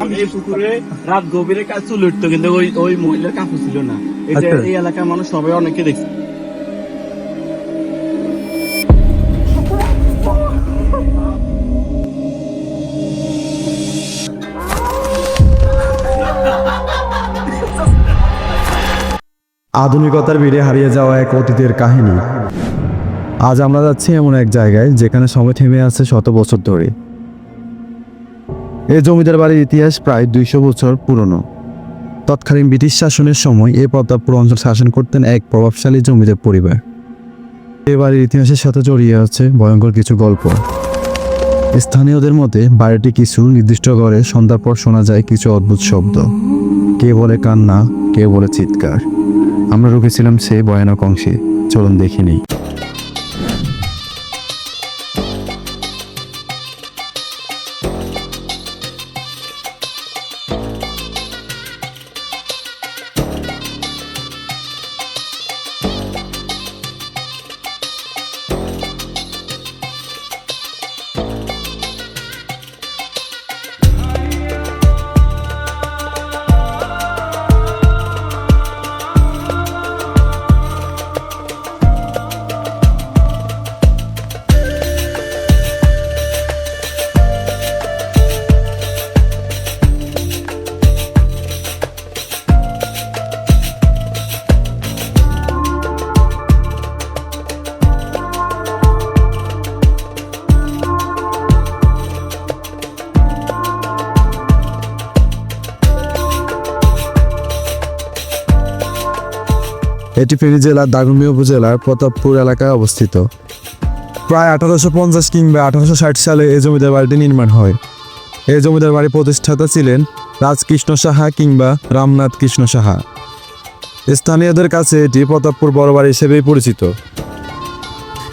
এই পুকুরে রাত গভীরে কাজ চুল উঠতো কিন্তু ওই ওই মহিলার কাপড় ছিল না। এই যে আচ্ছা। এই এলাকার মানুষ সবাই অনেকে দেখছে। আধুনিকতার ভিড়ে হারিয়ে যাওয়া এক অতীতের কাহিনী। আজ আমরা যাচ্ছি এমন এক জায়গায় যেখানে সময় থেমে আছে শত বছর ধরে। এই জমিদার বাড়ির ইতিহাস প্রায় দুইশো বছর পুরনো। তৎকালীন ব্রিটিশ শাসনের সময় এ প্রতাপপুর অঞ্চল শাসন করতেন এক প্রভাবশালী জমিদার পরিবার। এ বাড়ির ইতিহাসের সাথে জড়িয়ে আছে ভয়ঙ্কর কিছু গল্প। স্থানীয়দের মতে, বাড়িটি কিছু নির্দিষ্ট ঘরে সন্ধ্যার পর শোনা যায় কিছু অদ্ভুত শব্দ। কে বলে কান্না, কে বলে চিৎকার। আমরা রুকেছিলাম সে ভয়ানক অংশে। চলুন দেখে এটি ফেনী জেলার দাগনভূঞা উপজেলার প্রতাপপুর এলাকায় অবস্থিত। প্রায় আঠারোশো পঞ্চাশ কিংবা আঠারোশো ষাট সালে এই জমিদার বাড়িটি নির্মাণ হয়। এই জমিদার বাড়ির প্রতিষ্ঠাতা ছিলেন রাজকৃষ্ণ সাহা কিংবা রামনাথ কৃষ্ণ সাহা। স্থানীয়দের কাছে এটি প্রতাপপুর বড় বাড়ি হিসেবেই পরিচিত।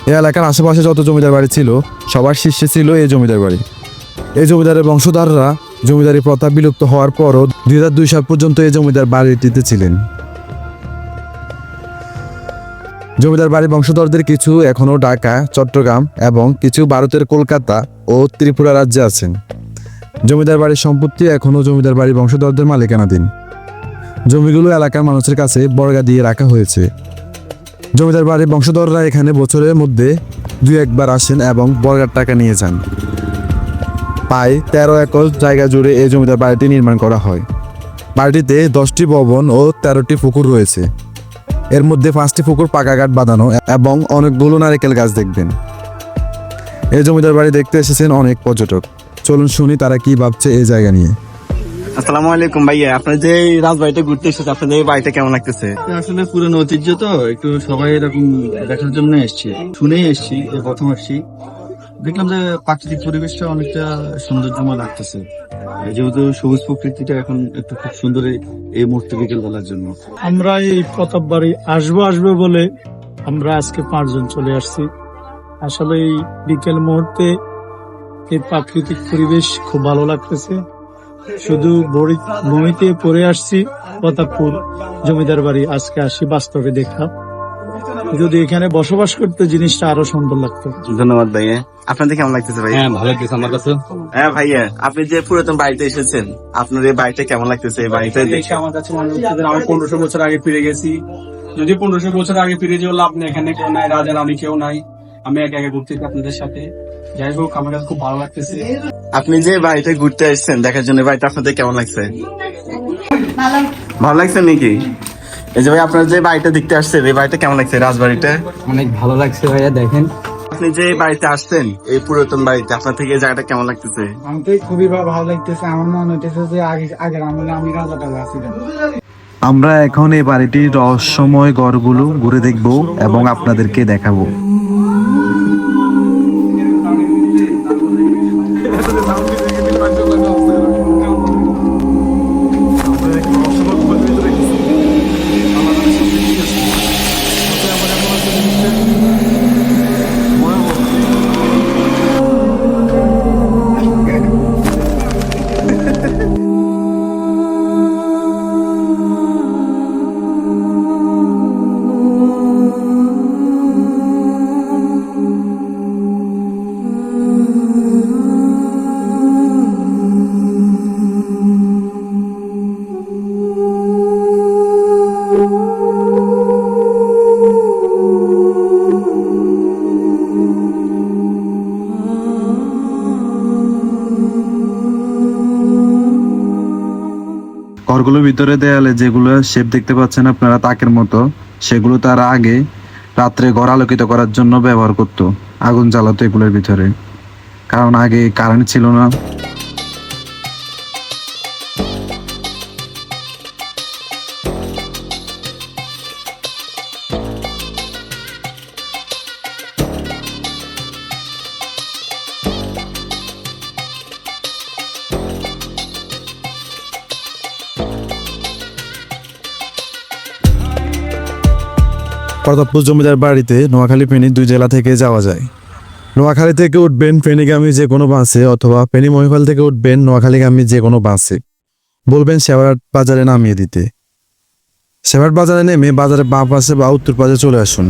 এ এলাকার আশেপাশে যত জমিদার বাড়ি ছিল, সবার শীর্ষে ছিল এই জমিদার বাড়ি। এই জমিদারের বংশধাররা জমিদারি প্রথা বিলুপ্ত হওয়ার পরও দুই হাজার দুই সাল পর্যন্ত এই জমিদার বাড়িটিতে ছিলেন। জমিদার বাড়ি বংশধরদের কিছু এখনও ঢাকা, চট্টগ্রাম এবং কিছু ভারতের কলকাতা ও ত্রিপুরা রাজ্যে আছেন। জমিদার বাড়ির সম্পত্তি এখনও জমিদার বাড়ি বংশধরদের মালিকানাধীন। জমিগুলো এলাকার মানুষের কাছে বর্গা দিয়ে রাখা হয়েছে। জমিদার বাড়ির বংশধররা এখানে বছরের মধ্যে দুই একবার আসেন এবং বর্গার টাকা নিয়ে যান। প্রায় তেরো একর জায়গা জুড়ে এই জমিদার বাড়িটি নির্মাণ করা হয়। বাড়িটিতে দশটি ভবন ও তেরোটি পুকুর রয়েছে। এর মধ্যে পাঁচটি পুকুর পাকা গাঠ বাঁধানো এবং অনেকগুলো নারিকেল গাছ দেখবেন। এই জমিদার বাড়ি দেখতে এসেছেন অনেক পর্যটক। চলুন শুনি তারা কি ভাবছে এই জায়গা নিয়ে। আসসালামু আলাইকুম ভাইয়া আপনার যে এই রাজবাড়িতে ঘুরতে এসেছে আপনাদের এই বাড়িটা কেমন লাগতেছে? আসলে পুরনো ঐতিহ্য তো একটু সবাই এরকম দেখার জন্য এসছি। শুনেই এসছি প্রথম এসছি দেখলাম যে প্রাকৃতিক পরিবেশটা অনেকটা সৌন্দর্যময় লাগতেছে। যেহেতু সবুজ প্রকৃতিটা এখন একটু খুব সুন্দর এই- মুহূর্তে বিকেল বেলার জন্য। আমরা এই প্রতাপ বাড়ি আসব আসব বলে আমরা আজকে পাঁচজন চলে আসছি। আসলে এই বিকেল মুহূর্তে এই প্রাকৃতিক পরিবেশ খুব ভালো লাগতেছে। শুধু ভূমিতে পড়ে আসছি প্রতাপপুর জমিদার বাড়ি। আজকে আসি বাস্তবে দেখলাম যদি এখানে বসবাস করতে জিনিসটা আরও সুন্দর লাগতো। ধন্যবাদ ভাইয়া। আপনাদের কেমন লাগতেছে ভাইয়া? হ্যাঁ ভালো লাগতেছে আমার কাছে। হ্যাঁ ভাইয়া আপনি যে পুরাতন বাড়িতে এসেছেন আপনার এই বাড়িটা কেমন লাগতেছে এই বাড়িটা দেখে? আমার কাছে মনে হচ্ছে আমি পনেরোশো বছর আগে ফিরে গেছি। যদি পনেরোশো বছর আগে ফিরে যেও লাভ নেই এখানে কেউ নাই রাজা রানী কেউ নাই। আমি একা একা ঘুরতেছি আপনাদের সাথে। যাই হোক আমার কাছে খুব ভালো লাগতেছে। আপনি যে বাড়িতে ঘুরতে আসছেন দেখার জন্য এই বাড়িটা আপনাদের কেমন লাগছে? ভালো লাগছে নাকি? এই যে ভাই আপনার যে বাড়িটা দেখতে আসছেন এই বাড়িটা কেমন লাগছে? রাজবাড়িটা? অনেক ভালো লাগছে ভাইয়া দেখেন। আপনি যে বাড়িতে আসছেন এই পুরাতন বাড়িতে আপনার থেকে জায়গাটা কেমন লাগতেছে? আমাকে খুবই ভালো লাগতেছে। আমার মনে হইতেছে যে আগে আগের আমলে আমি রাজাটা আসছিলাম ছিলাম। আমরা এখন এই বাড়িটির রহস্যময় গড়গুলো ঘুরে দেখব এবং আপনাদেরকে দেখাবো। ঘরগুলোর ভিতরে দেয়ালে যেগুলো শেপ দেখতে পাচ্ছেন আপনারা তাকের মতো, সেগুলো তার আগে রাত্রে ঘর আলোকিত করার জন্য ব্যবহার করত, আগুন জ্বালাতো এগুলোর ভিতরে। কারণ আগে কারেন্ট ছিল না। প্রতাপপুর জমিদার বাড়িতে নোয়াখালী ফেনী দুই জেলা থেকে যাওয়া যায়। নোয়াখালী থেকে উঠবেন ফেনীগামী যে কোনো বাসে অথবা ফেনী মহিপাল থেকে উঠবেন নোয়াখালীগামী যে কোনো বাসে। বলবেন সেবারাট বাজারে নামিয়ে দিতে। সেবারাট বাজারে নেমে বাজারে বাঁ পাশে বা উত্তর পাশে চলে আসুন।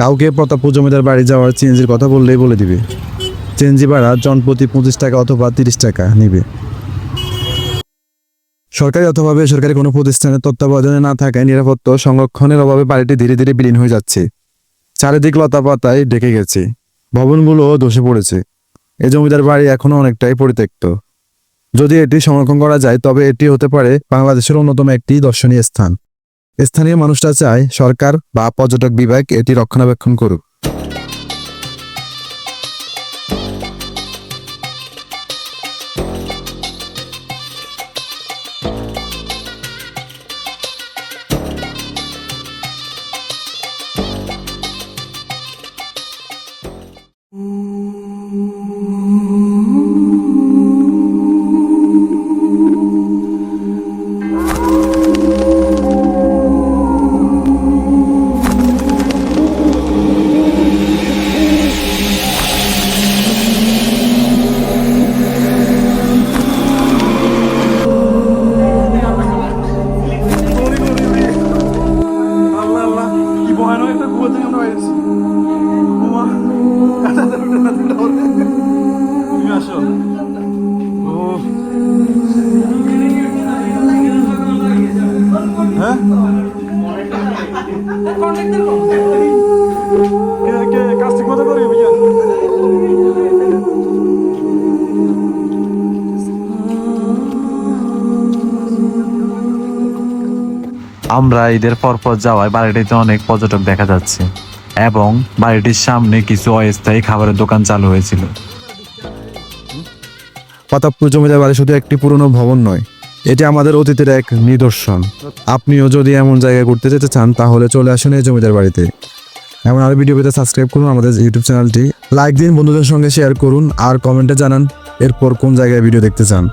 কাউকে প্রতাপপুর জমিদার বাড়ি যাওয়ার চেঞ্জের কথা বললেই বলে দিবে। চেঞ্জি ভাড়া জনপ্রতি পঁচিশ টাকা অথবা তিরিশ টাকা নিবে। সরকারি অথবা বেসরকারি কোনো প্রতিষ্ঠানের তত্ত্বাবধানে না থাকায় নিরাপত্তা সংরক্ষণের অভাবে বাড়িটি ধীরে ধীরে বিলীন হয়ে যাচ্ছে। চারিদিক লতা পাতায় ঢেকে গেছে। ভবনগুলো ধসে পড়েছে। এই জমিদার বাড়ি এখনও অনেকটাই পরিত্যক্ত। যদি এটি সংরক্ষণ করা যায়, তবে এটি হতে পারে বাংলাদেশের অন্যতম একটি দর্শনীয় স্থান। স্থানীয় মানুষরা চায় সরকার বা পর্যটক বিভাগ এটি রক্ষণাবেক্ষণ করুক। আমরা ঈদের পরপর যাওয়ায় বাড়িটিতে অনেক পর্যটক দেখা যাচ্ছে এবং বাড়িটির সামনে কিছু অস্থায়ী খাবারের দোকান চালু হয়েছিল। প্রতাপপুর জমিদার বাড়ি শুধু একটি পুরনো ভবন নয়, এটি আমাদের অতীতের এক নিদর্শন। আপনিও যদি এমন জায়গায় ঘুরতে যেতে চান, তাহলে চলে আসুন এই জমিদার বাড়িতে। এমন আরও ভিডিও পেতে সাবস্ক্রাইব করুন আমাদের ইউটিউব চ্যানেলটি লাইক দিন, বন্ধুদের সঙ্গে শেয়ার করুন, আর কমেন্টে জানান, এরপর কোন জায়গায় ভিডিও দেখতে চান।